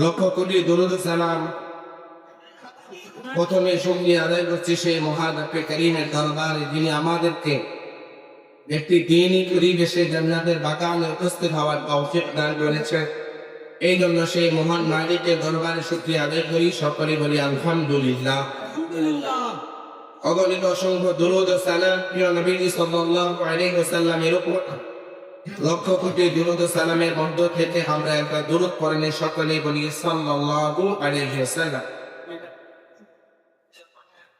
লক্ষ কোটি দরুদ সালাম। প্রথমে সঙ্গী আদায় করছি সেই মহানবী করিমের দরবারে, যিনি আমাদেরকে একটি দিনই পরিবেশে জান্নাতের বাগানে উপস্থিত হওয়ার তৌফিক দান করেছে। এই জন্য সেই মহান মালিকের দরবারে শুক্রিয়া আদায় করি। সকলে বলি, আলহামদুলিল্লাহ। অগণিত অসংখ্য দুরুদ সালাম প্রিয় নবী সাল্লাল্লাহু আলাইহি ওয়াসাল্লামের উপর। লক্ষ কোটি দুরুদ সালামের মধ্য থেকে আমরা একটা দুরুদ পড়েন সকলে বলি ওয়াসাল্লাম।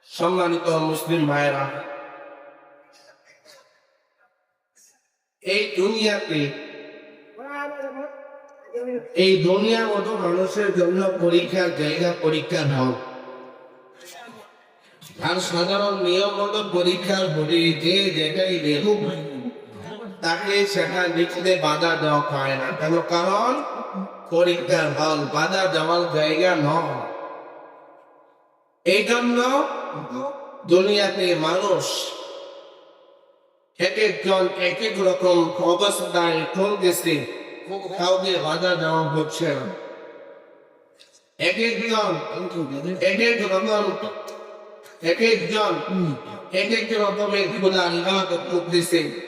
সম্মানিত মুসলিম ভাইরা এই দুনিয়াতে, এই দুনিয়ার মতো মানুষের জন্য পরীক্ষার জায়গা পরীক্ষার হল আর সাধারণ নিয়ম মতো পরীক্ষার বলি যে জায়গায় লেখুক তাকে সেটা লিখতে বাধা দেওয়া হয় না। কেন? কারণ পরীক্ষার হল বাধা দেওয়ার জায়গা নয়। এই জন্য দুনিয়াতে মানুষ এক একজন এক এক রকম অবস্থায় চলতেছে কাউকে বাধা দেওয়া হচ্ছে না। এক একজন এক এক রকম এক একজন এক এক রকমের করতেছে।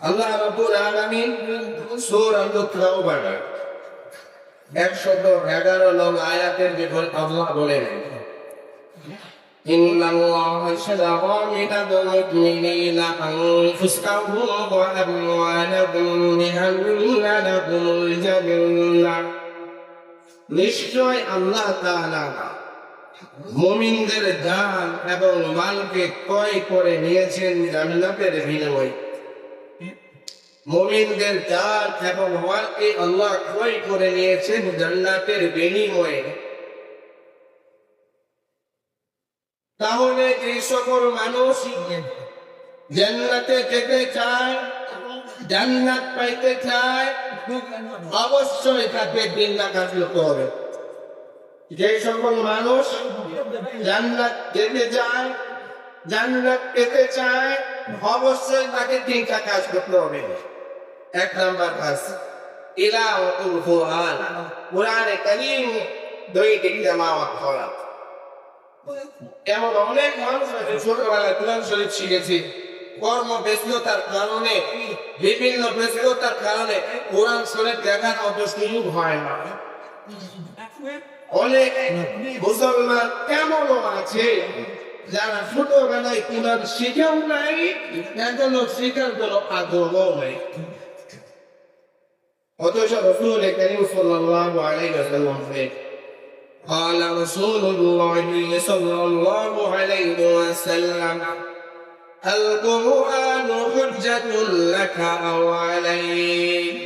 আল্লাহ রাব্বুল আলামিন সূরা আল-তাওবা 111 নং আয়াতের বিপর আল্লাহ বলেন إن الله اشترى من المؤمنين أنفسهم وأموالهم بأن لهم الجنة নিশ্চয় আল্লাহ তাআলা মুমিনদের জান এবং মালকে ক্রয় করে নিয়েছেন জান্নাতের বিনিময়ে মুমিনদের জান এবং মালকে আল্লাহ ক্রয় করে নিয়েছেন জান্নাতের বিনিময়ে। তাহলে এই সকল মানুষ জান্নাতে যেতে চায়, জান্নাত পাইতে চায়, অবশ্যই তাকে দিন কাজ হবে। যে সকল মানুষ জান্নাত যেতে চায়, জান্নাত পেতে চায়, অবশ্যই তাকে তিনটা কাজ করতে হবে। এক নাম্বার কাজ ইলাওয়াতুল কোরআন কোরআনে কারীম দুই দিন জামাওয়াত করা এমন অনেক মানুষ আছে, ছোটবেলায় কোরআন শরীফ শিখেছে। কর্ম ব্যস্ততার কারণে, বিভিন্ন ব্যস্ততার কারণে কোরআন শরীফ দেখার অত সুযোগ হয় না। অনেক মুসলমান এমনও আছে, যারা ছোটবেলায় কোরআন শিখেও নাই, এখনও শিখার কোনো আগ্রহ নেই। অথচ রসুল করিম সাল্লাল্লাহু আলাইহি ওয়াসাল্লাম قال رسول الله صلى الله عليه وسلم القرآن حجة لك أو عليك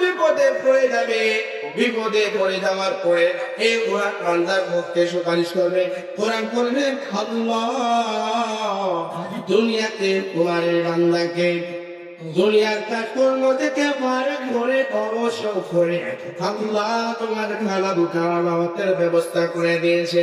বিপদে পড়ে যাবে, বিপদে পড়ে যাওয়ার পরে এই সুপারিশ করবে। করবে দুনিয়াতে তোমার বান্দাকে, দুনিয়ার থেকে করে করে আল্লাহ তোমার ব্যবস্থা করে দিয়েছে।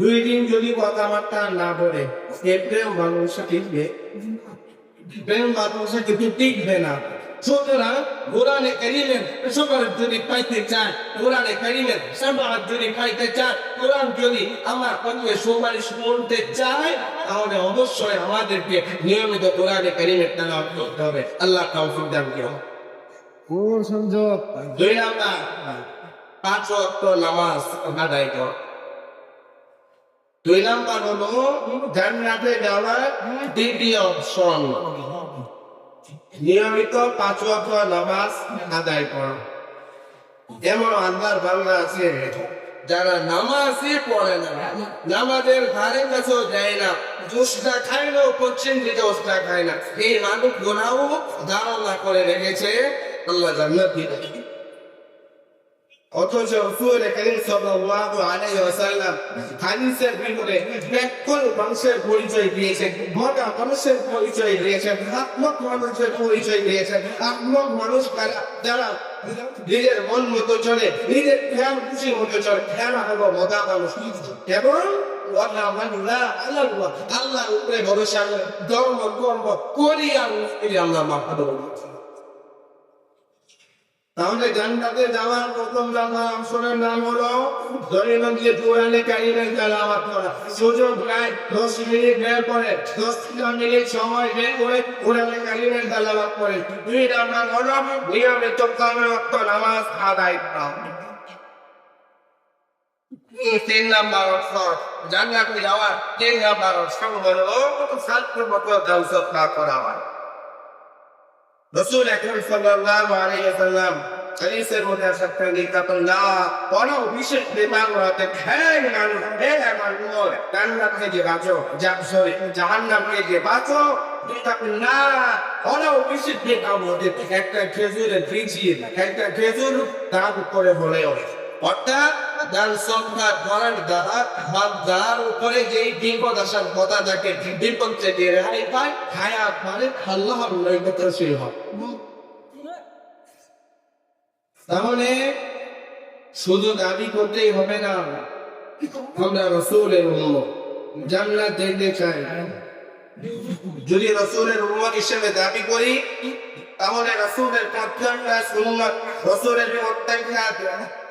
দুই দিন যদি কথাবার্তা না বলে এ প্রেম ভালোবাসা টিকবে? প্রেম ভালোবাসা কিন্তু টিকবে না। সুতরাং কোরআনে কারিমের সবার যদি পাইতে চান কোরআনে কারিমের সবার যদি পাইতে চান কোরআন যদি আমার পক্ষে সুপারিশ করতে চায় তাহলে অবশ্যই আমাদেরকে নিয়মিত কোরআনে কারিমের তেলাওয়াত করতে হবে। আল্লাহ তৌফিক দান সংযোগ? দুই নাম্বার পাঁচ ওয়াক্ত নামাজ আদায় কর দুই নাম্বার হলো জান্নাতে যাওয়ার দ্বিতীয় অপশন নিয়মিত পাঁচ ওয়াক্ত নামাজ আদায় কর। এমন আল্লাহর বাংলা আছে, যারা নামাজই পড়ে না। নামাজের ধারে কাছেও যায় না জোসটা খায় না, পশ্চিম দিকে ওসটা খায় না। এই মানুষ গোনাও ধারণা করে রেখেছে, আল্লাহ জান্নাত দেবে। অথচ রসুল করিম সাল্লাল্লাহু আলাইহি ওয়াসাল্লাম হাদিসের ভিতরে ব্যাকুল মানুষের পরিচয় দিয়েছেন মোটা মানুষের পরিচয় দিয়েছেন, আত্মক মানুষের পরিচয় দিয়েছেন, আত্মক মানুষ যারা নিজের মন মতো চলে, নিজের খেয়াল খুশি মতো চলে, খেয়াল মানুষ। আল্লাহ উপরে ভরসা ধর্ম করি তাহলে জান্নাতে যাওয়ার প্রথম জানার অংশের নাম হলো দৈনন্দিন কোরআনে কারিমের তেলাওয়াত করা। সুযোগ নাই, দশ মিনিট সময় কোরআনে তেলাওয়াত দুই হলো নামাজ আদায় করা। তিন নাম্বার অর্থ যাওয়ার তিন নাম্বার অর্থ হলো ছাত্র মতো দান করা হয় রসুল সাল্লাল্লাহু আলাইহি ওয়াসাল্লাম মধ্যে কোন বিশেষ বিমান রাতে খেয়ে মানুষ হে বাঁচো যা সরি, জাহান্নাম থেকে বাঁচো না বিশেষ মধ্যে একটা খেজুরের ভিজিয়ে একটা খেজুর তার উপরে হলে অর্থাৎ করার দ্বারা উপরে বিপদ আসার কথা বিপদ থেকে রেহাই পায় মানে হয়। তাহলে শুধু দাবি করতেই হবে না। আমরা রসুলের উম্মত, জান্নাত দেখতে চাই। যদি রসুলের উম্মত হিসেবে দাবি করি, তাহলে রসুলের সুন্নত রসুলের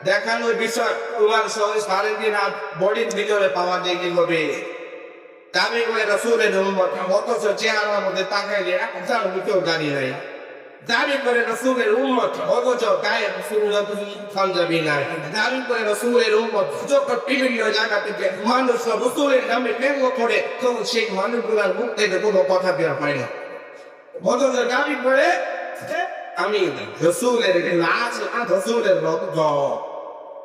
দেখানোর বিষয় তোমার সঙ্গে সাড়ে দিন হাত বডির ভিতরে পাওয়া দেখি হবে? দাবি করে রসুলের অথচ চেহারার মধ্যে তাকাইলে একজন কেউ দাঁড়িয়ে নেই। দাবি করে রসুলের উম্মত, অথচ গায়ে পাঞ্জাবি নাই। দাবি করে রসুলের উম্মত যখন বিভিন্ন জায়গা থেকে মানুষ রসুলের নামে ব্যঙ্গ করে, তখন সেই মানুষগুলার মুখ থেকে কোনো কথা বের হয় না। অথচ দাবি করে আমি রসুলের লাশ রসুলের রক্ত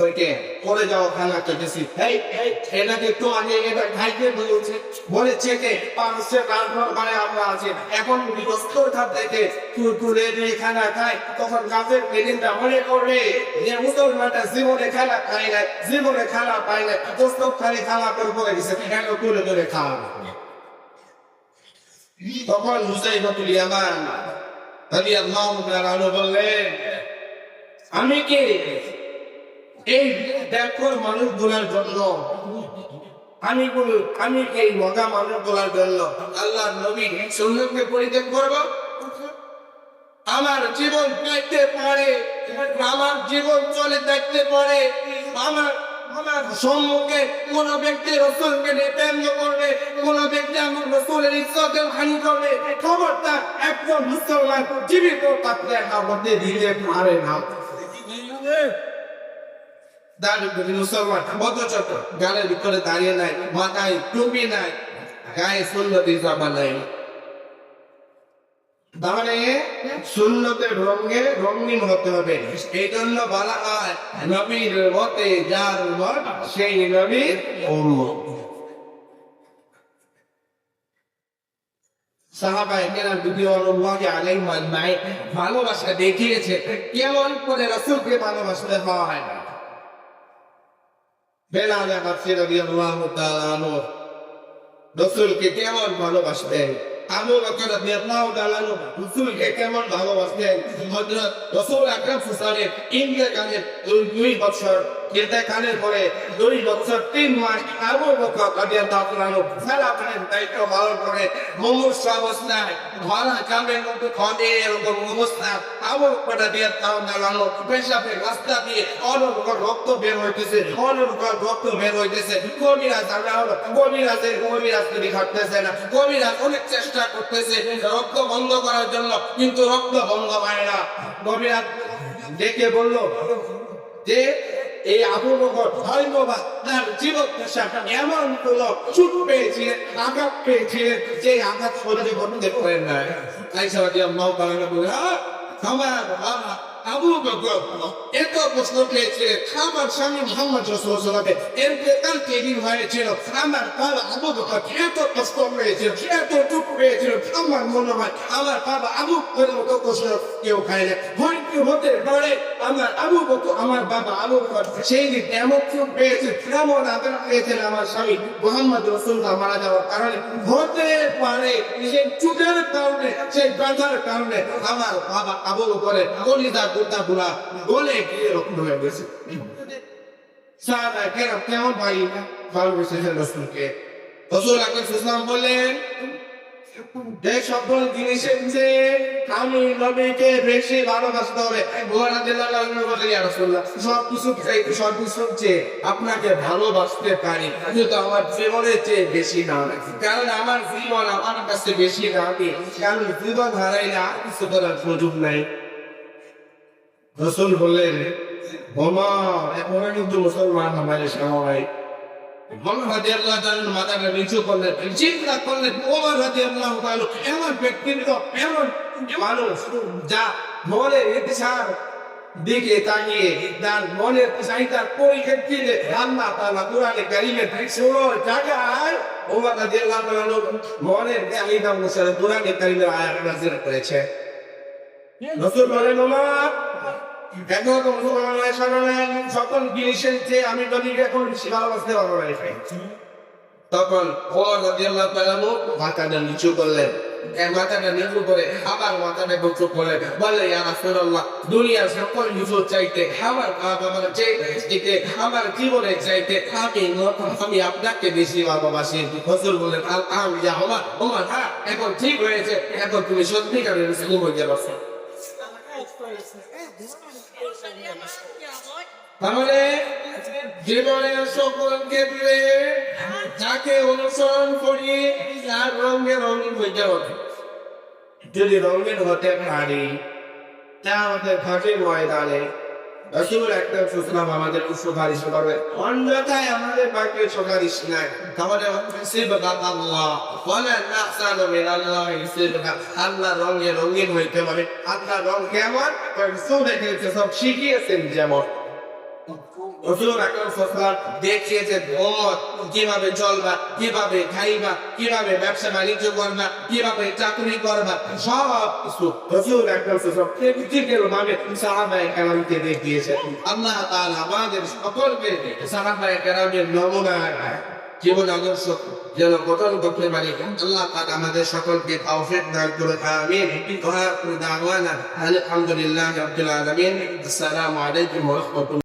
হইতে পরে যাওয়া কেটেছি এই এটাকে আগে এটা বলেছে বলেছে রান্নার ঘরে আমরা আছি। এখন খাত থেকে দিয়ে খানা খাই তখন গাছের বেদিনটা মনে করবে যে মুসলমানটা জীবনে খানা খাই না জীবনে খানা পাই না দোস্ত খালি খানা করে বলে দিছে কেন তুলে তুলে খাওয়া তখন হুসাইবাতুল ইয়ামান রাদিয়াল্লাহু তাআলা বললেন, আমি কে? এই দেখো মানুষগুলার জন্য। আমি আমি এই মগা মানুষগুলার জন্য। আল্লাহ নবী সুন্নতকে পরিত্যাগ করব। আমার জীবন দেখতে পারে, আমার জীবন চলে দেখতে পারে। আমার আমার সম্মুখে কোন ব্যক্তি রসুলকে নিতেন্দ্র করবে, কোন ব্যক্তি আমার রসুলের ইজ্জতের হানি করবে। খবরটা একজন মুসলমান জীবিত থাকতে আমাদের দিতে পারে না। দাবি মুসলমান। অথচ গানের ভিতরে দাঁড়িয়ে নাই, মাথায় টুপি নাই, গায়ে সুন্দরী জামা নাই। তাহলে শূন্যতে রঙে রঙিন হতে হবে। এই জন্য বলা হয়, নবীর মতে যার মত, সেই নবীর ভালোবাসা দেখিয়েছে, কেমন করে রসুলকে ভালোবাসতে হয়? বেলাল হাফসি রাদিয়াল্লাহু তাআলা আনহু রাসূলকে কেমন ভালোবাসতেন? আবু বকর রাদিয়াল্লাহু তাআলা আনহু রাসূলকে কেমন ভালোবাসতেন? হযরত রাসূল আকরাম সাল্লাল্লাহু ইন্তেকালের দুই দুই বছর ইন্তেকালের পরে দুই বছর, তিন মাস আবু বকর রাদিয়াল্লাহু তাআলা আনহু সালাতের দায়িত্ব পালন করে মুমূর্ষ অবস্থায় ধরা কামের মতো খদে এরকম অবস্থা আবু বকর রাদিয়াল্লাহু তাআলা পেশাবের রাস্তা দিয়ে অনর্গল রক্ত বের হইতেছে অনর্গল রক্ত বের হইতেছে। কবিরাজ আমরা হলো কবিরাজের কবিরাজ তিনি ঘটতেছে না কবিরাজ অনেক চেষ্টা করতেছে রক্ত বন্ধ করার জন্য, কিন্তু রক্ত বন্ধ হয় না। কবিরাজ ডেকে বলল, যে এই আবু বকর ধন্যবাদ তার জীবন পেশা এমন কোন চুপ পেয়েছিলেন আঘাত পেয়েছিলেন যে আঘাত সহ্য করতে পারেন না তাই সবাই আল্লাহ তাআলা বলে "আহ, আমার বাবা আবু বকর এত প্রশ্ন পেয়েছে আমার স্বামী মোহাম্মদ রসুলামে এতেকাল কেদিন হয়েছিল আমার বাবা আবু বকর এত কষ্ট হয়েছিল, এত দুঃখ হয়েছিল আমার মনে হয় আমার বাবা আবু বকরের মতো কষ্ট কেউ খায় না। হয়তো হতে পারে, আমার আবু বকর, আমার বাবা আবু বকর, সেই দিন এমন চোখ পেয়েছে এমন আদর পেয়েছেন আমার স্বামী মোহাম্মদ রসুল্লাহ মারা যাওয়ার কারণে। হতে পারে, সেই চুটের কারণে, সেই গাঁজার কারণে আমার বাবা আবু বকরের কলিজা গোটা গুলা গিয়ে রক্ত হয়ে গেছে কেমন ভাই রসুলকে ইসলাম বললেন যে সকল জিনিসের যে আমি নবীকে বেশি ভালোবাসতে হবে সব কিছু সব কিছু চেয়ে আপনাকে ভালোবাসতে পারি কিন্তু আমার জীবনের চেয়ে বেশি না কারণ আমার জীবন আমার কাছে বেশি দামি কারণ জীবন হারাইলে আর কিছু করার সুযোগ নাই রসুল বললেন বোমা এখন কিন্তু মুসলমান আমাদের সবাই ওমর রাদিয়াল্লাহু তাআলা মাথাটা নিচু করলেন চিন্তা করলেন, ওমর রাদিয়াল্লাহু তাআলা এমন ব্যক্তিত্ব এমন মানুষ যা মনের ইতিহাস দিকে তাকিয়ে, তার মনের চাহিদার পরিপ্রেক্ষিতে আল্লাহ তাআলা কোরআনে কারীমে ষোলো জায়গায় ওমর রাদিয়াল্লাহু তাআলা মনের চাহিদা অনুসারে কোরআনে কারীমের আয়াত করেছে। সকল আমি দুনিয়ার সকল কিছু চাইতে আমার চাইতে আমার চাইতে আমি আমি আপনাকে বেশি ভালোবাসি। রাসূল বললেন আম হ্যাঁ এখন ঠিক হয়েছে, এখন তুমি সত্যিকারের মুসলিম হয়ে যাচ্ছ তাহলে জীবনের সকলকে ক্ষেত্রে যাকে অনুসরণ করি যার রঙে রঙিন হইতে হবে। যদি রঙিন হতে পারি তা আমাদের ঘাটের ময়দানে রসুল একটা সুসলাম আমাদের সুপারিশ করবে। অন্যথায় আমাদের বাকি সুপারিশ নাই। তাহলে সিবকা আল্লাহ বলে নাহসান মিন আল্লাহ সিবকা আল্লাহ রঙে রঙিন হইতে হবে আল্লাহ রং কেমন? রসুল যেমন। রসুল আকরাম সাল্লাল্লাহু দেখিয়েছে উম্মত কীভাবে চলবা, কীভাবে খাইবা, কীভাবে ব্যবসা বাণিজ্য করবা, কীভাবে চাকরি করবা সব কিছু রসুল আকরাম সাল্লাল্লাহু প্র্যাকটিক্যাল ভাবে সাহাবায়ে কেরামকে দেখিয়েছে। আল্লাহ তাআলা আমাদের সকলকে সাহাবায়ে কেরামের নমুনা জীবন আদর্শ যেন গঠন করতে পারি। আল্লাহ পাক আমাদের সকলকে তৌফিক দান করে আমিন। ওয়া আখিরু দাওয়ানা। আলহামদুলিল্লাহি রাব্বিল আলামিন। আসসালামু আলাইকুম ওয়া রাহমাতুল্লাহ।